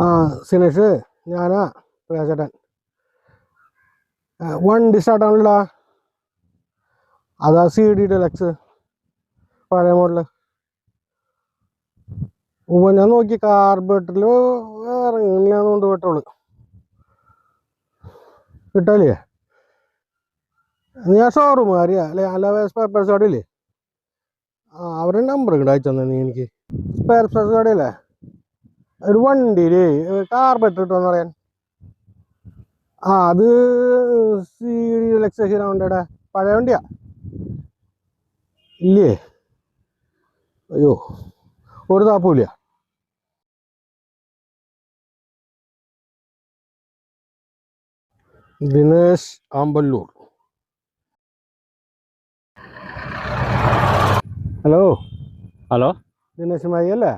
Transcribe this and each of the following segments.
ആ സിനേഷ് ഞാനാ പ്രകാശേട്ടൻ വൺ സ്റ്റാർട്ടാണല്ലോ അതാ സി ഡി ഡെലക്സ് പഴയ മോഡൽ ഉവ്വ് ഞാൻ നോക്കി കാർബേറ്ററിൽ ഇറങ്ങില്ലാന്നുകൊണ്ട് പെട്രോൾ കിട്ടാലേ ഞാൻ ഷോറൂം അറിയാം അല്ലെ അല്ല പേപ്പേഴ്സ് പേഴ്സ് കടയില്ലേ? ആ അവരുടെ നമ്പർ ഇങ്ങോട്ട് അയച്ചു തന്നെ നീ എനിക്ക്. സ്പെയർ പേഴ്സ് കടയില്ലേ? ഒരു വണ്ടി കാർബറ്റ് കിട്ടുമെന്ന് പറയാൻ ആ അത് സി ഡി ലക്സ് ഹീറോണ്ടയുടെ പഴയ വണ്ടിയാ. ഇല്ലേ? അയ്യോ ഒരു താപ്പൂല്ല ദിനേശ് ആമ്പല്ലൂർ ഹലോ? ഹലോ? ദിനേശ് മായി അല്ലേ?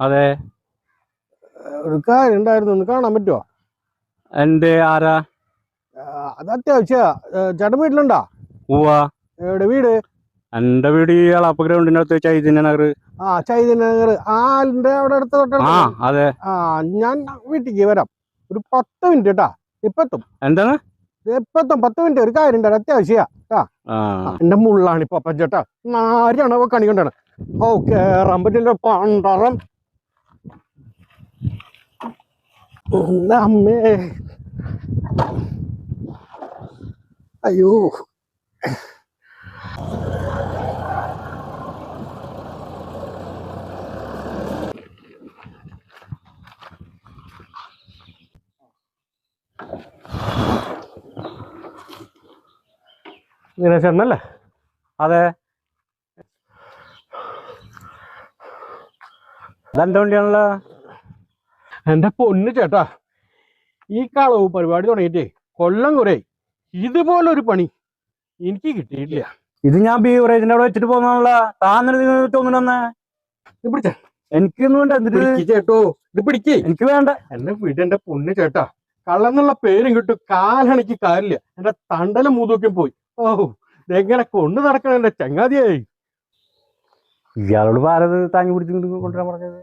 അതെ. ഒരു കാര്യം ഉണ്ടായിരുന്നു ഒന്ന് കാണാൻ പറ്റുമോ എന്റെ ആരാ? അത് അത്യാവശ്യ. ചേട്ടൻ വീട്ടിലുണ്ടാ? ഉവാ എവിടെ വീട്? എന്റെ വീട് ഈ അളപ്പ് ഗ്രൗണ്ടിന്റെ അടുത്ത് ചൈതന്യ നഗർ. ആ ചൈതന്യനഗർ ആലിന്റെ അവിടെ അടുത്ത് ആ തൊട്ടടുത്ത്. അതെ. ആ ഞാൻ വീട്ടിലേക്ക് വരാം. ഒരു പത്ത് മിനിറ്റ് കേട്ടാ ഇപ്പെത്തും. എന്താണ്? ഇപ്പെത്തും. പത്ത് മിനിറ്റ്. ഒരു കാര്യം ഉണ്ട്. അത്യാവശ്യ. ആ. എന്റെ മുള്ളാണ് ഇപ്പൊ പഞ്ചേട്ടാ നാരാണ് കണി കൊണ്ടാണ്. ഓ കേറാൻ പറ്റില്ല. പണ്ടറം. അമ്മേ? അയ്യോ. ദിനേശന്നല്ലേ അതെ. അതെന്റെ വണ്ടിയാണല്ലോ എന്റെ പൊന്ന് ചേട്ടാ ഈ കളവ് പരിപാടി തുടങ്ങിയിട്ടേ കൊല്ലം കുറെ ഇതുപോലൊരു പണി എനിക്ക് കിട്ടിയിട്ടില്ല. ഇത് ഞാൻ ബീവറേജിന്റെ അവിടെ വെച്ചിട്ട് പോകുന്നുള്ള താന്നിട്ട് ഇത് പിടിച്ചേ. എനിക്കൊന്നും വേണ്ട. ചേട്ടോ. ഇത് പിടിക്കേ. എനിക്ക് വേണ്ട. എന്റെ വീട് എന്റെ പൊന്ന് ചേട്ടാ. കള്ളന്നുള്ള പേരും കിട്ടും. കാലണക്ക് കാലില്ല എന്റെ തണ്ടലും മൂതൂക്കും പോയി. ഓ എങ്ങനെ കൊണ്ടു നടക്കണല്ലേ ചങ്ങാതിയായി. ഇയാളോട് ഭാരത് താങ്ങി പിടിച്ചിട്ട് കൊണ്ടുവരാൻ പറഞ്ഞത്.